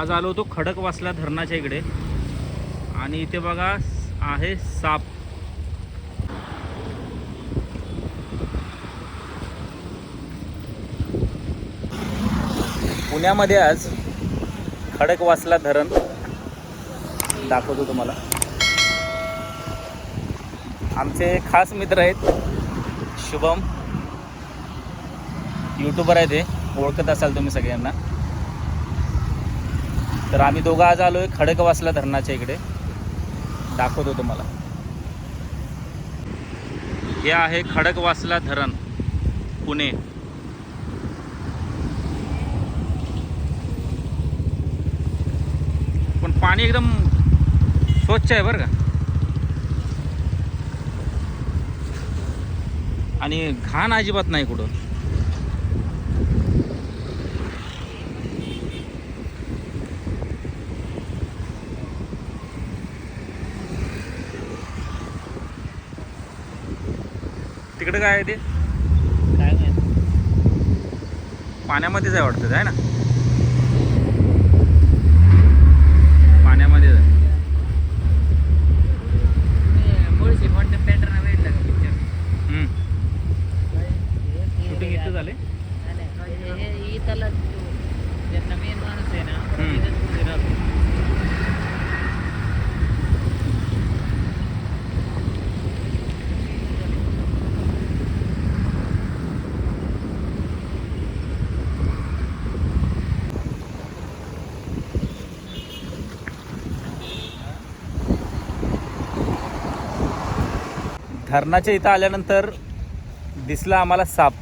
आज आलो होतो खडकवासला धरणाच्या इकडे. आणि इथे बघा आहे साप. पुण्यामध्ये आज खडकवासला धरण. दाखवतो तुम्हाला. आमचे खास मित्र आहेत शुभम. यूट्यूबर आहे ते. ओळखत असाल तुम्ही सगळ्यांना. तर आम्ही दोघं आज आलो आहे खडकवासला धरणाच्या इकडे. दाखवतो तुम्हाला. हे आहे खडकवासला धरण पुणे. पण पाणी एकदम स्वच्छ आहे बरं का. आणि घाण अजिबात नाही कुठं. तिकडे काय आहे ते? काय माहीत. पाण्यामध्येच आहे वाटतं आहे ना? धरणाच्या इथं आल्यानंतर दिसला आम्हाला साप.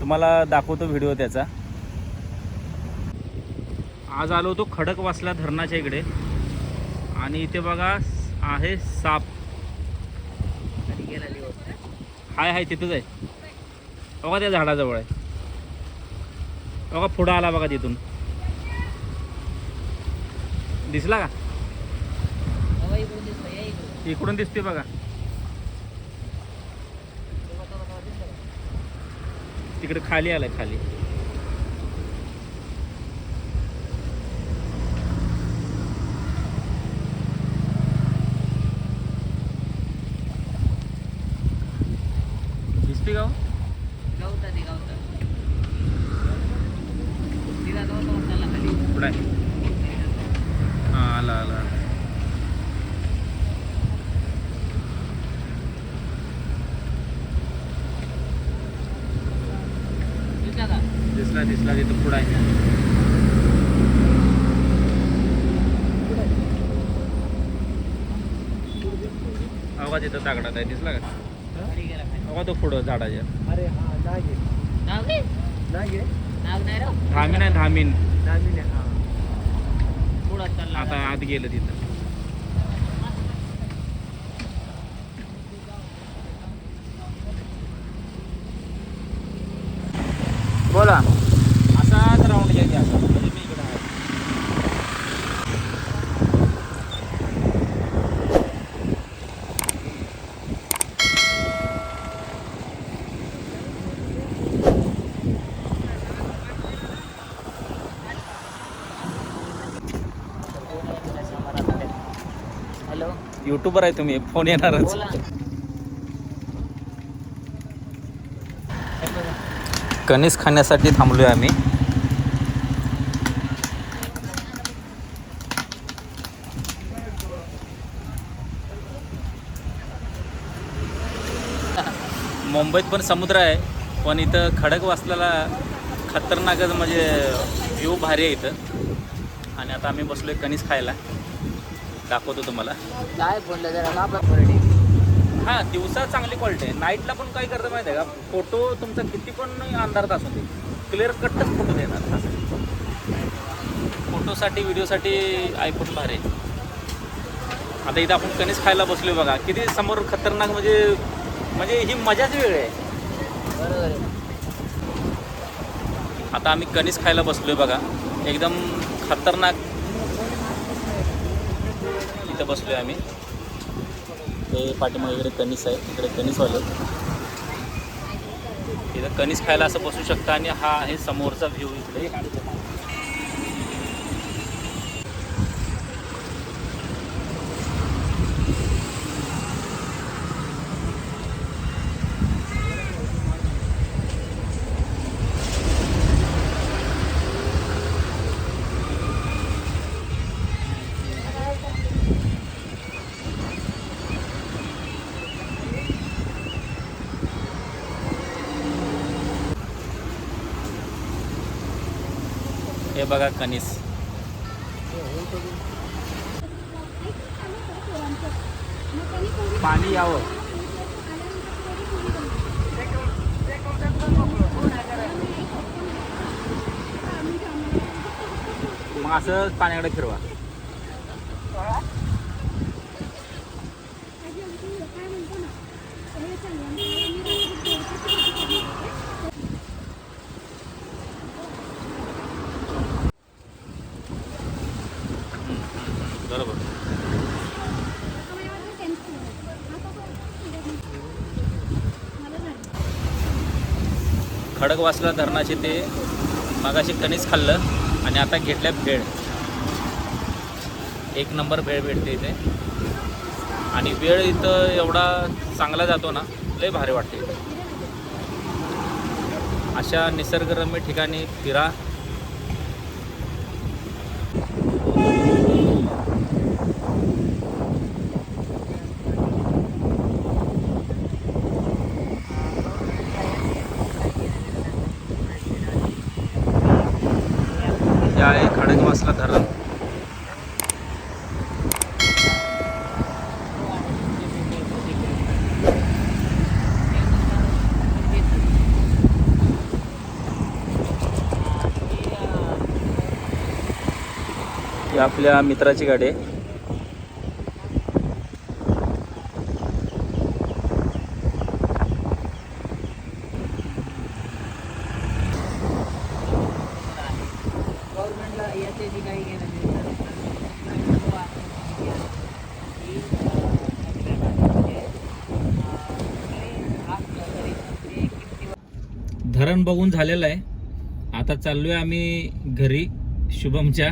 तुम्हाला दाखवतो व्हिडिओ त्याचा. आज आलो होतो खडकवासला धरणाच्या इकडे. आणि इथे बघा आहे साप. हाय हाय तिथंच आहे. बघा त्या झाडाजवळ आहे. बघा पुढं आला बघा तिथून. दिसला का? इकडून दिसते बघा तेव्हा तेव्हा तेव्हा दिसलं का? तिकडे खाली आलाय खाली दिसते का हो? गावता ते गावता तिला नव्हतं वाटायला खाली कुठं आहे हा आला आला दिसला का दिसला दिसला तिथं पुढं आहे. अवघा तिथं तागडात आहे दिसला का? अवघा तो पुढं झाडाच्या. अरे हा नाग नाग राव. धामीन आहे धामीन. नागिन आहे हा. पुढं चालला आता. आत गेलं तिथं. बोला असाच राऊंड घ्यायची असा म्हणजे मी इकडे आहे हॅलो. युट्यूबर आहे तुम्ही फोन येणारच. कणीस खाण्यासाठी थांबलोय आम्ही. मुंबईत पण समुद्र आहे पण इथं खडक वाचलेला खतरनाकच म्हणजे व्ह्यू भारी आहे इथं. आणि आता आम्ही बसलोय कणीस खायला. दाखवतो तुम्हाला. काय फोनला जरा परडी हां दिवसा चांगली क्वालिटी आहे. नाईटला पण काय करतं माहिती आहे का? फोटो तुमचा किती पण अंधारात असू दे. क्लिअर कटच फोटो देणार. फोटोसाठी व्हिडिओसाठी आयफोन भारी आहे. आता इथं आपण कणीस खायला बसलोय बघा. किती समोर खतरनाक म्हणजे म्हणजे ही मजाच वेगळी आहे. बरोबर आहे. आता आम्ही कणीस खायला बसलोय बघा. एकदम खतरनाक इथं आहे आम्ही. हे पाठीमागे इकडे कणीस आहे इकडे कणीसवाले. इथं कणीस खायला असं बसू शकता आणि हा आहे समोरचा व्ह्यू इकडे. हे बघा कनिस पाणी यावं. मग असं पाण्याकडे फिरवा बरोबर खडकवासला धरणाचे ते मागाशी कणीस खाल्लं आणि आता घेतल्या भेळ. एक नंबर भेळ भेटते इथे. आणि वेळ इथं एवढा चांगला जातो ना लय भारी वाटते इथं. अशा निसर्गरम्य ठिकाणी फिरा. हे आहे खडकवासला धरण. ही आपल्या मित्राची गाडी आहे. धरण बघून झालेलं आहे. आता चाललो आहे आम्ही घरी शुभमच्या.